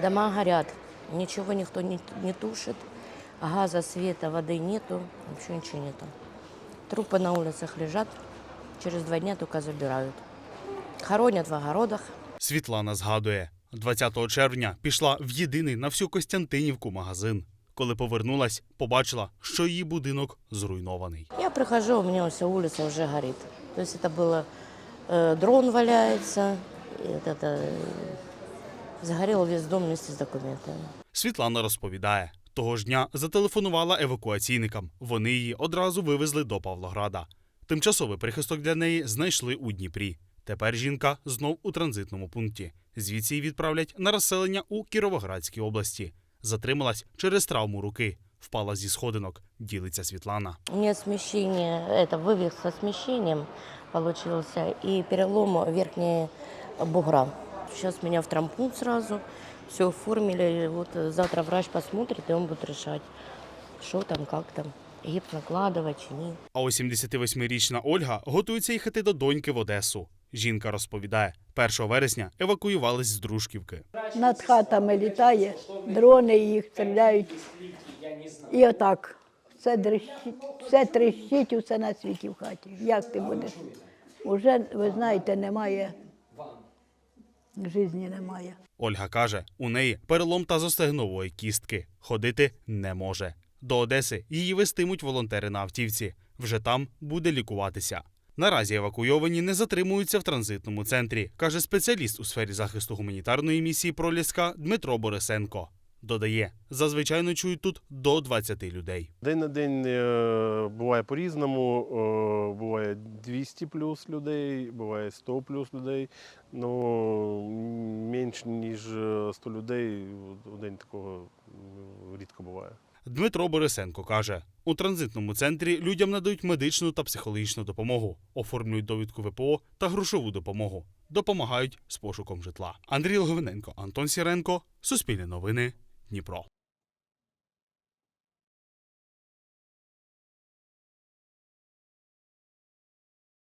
Дома горят, ничего никто не, не тушит, газа, света, воды нету, вообще ничего нету. Трупы на улицах лежат, через два дня только забирают. Хоронят в огородах. Світлана згадує, 20 червня пішла в єдиний на всю Костянтинівку магазин. Коли повернулась, побачила, що її будинок зруйнований. Я прихожу, у меня вся улица уже горит. То есть это было, э, дрон валяется, и вот это, э, сгорел весь дом вместе с документами. Світлана розповідає, того ж дня зателефонувала евакуаційникам. Вони її одразу вивезли до Павлограда. Тимчасовий прихисток для неї знайшли у Дніпрі. Тепер жінка знов у транзитному пункті. Звідси її відправлять на розселення у Кіровоградській області. Затрималась через травму руки. Впала зі сходинок, ділиться Світлана. У меня смещение, это вывих со смещением получился и перелом верхней бугра. Сейчас меня в травмпункт сразу, все оформили. Вот э, завтра врач посмотрит, и он будет решать, что там, как там, гипс накладывать, чи ні. А ось 78-річна Ольга готується їхати до доньки в Одесу. Жінка розповідає, 1 вересня евакуювались з Дружківки. над хатами літає, дрони їх стріляють. І отак. Все трещить, все трещить, усе на світі в хаті. Як ти будеш? Уже, ви знаєте, немає. Житті немає. Ольга каже, у неї перелом тазостегнової кістки. Ходити не може. До Одеси її вестимуть волонтери на автівці. Вже там буде лікуватися. Наразі евакуйовані не затримуються в транзитному центрі, каже спеціаліст у сфері захисту гуманітарної місії Проліска Дмитро Борисенко. Додає, зазвичай ночують тут до 20 людей. День на день е, буває по-різному. е, Буває 200 плюс людей, буває 100 плюс людей. Ну, менш ніж е, 100 людей у день такого рідко буває. Дмитро Борисенко каже, у транзитному центрі людям надають медичну та психологічну допомогу, оформлюють довідку ВПО та грошову допомогу, допомагають з пошуком житла. Андрій Логвиненко, Антон Сіренко, Суспільне новини, Дніпро.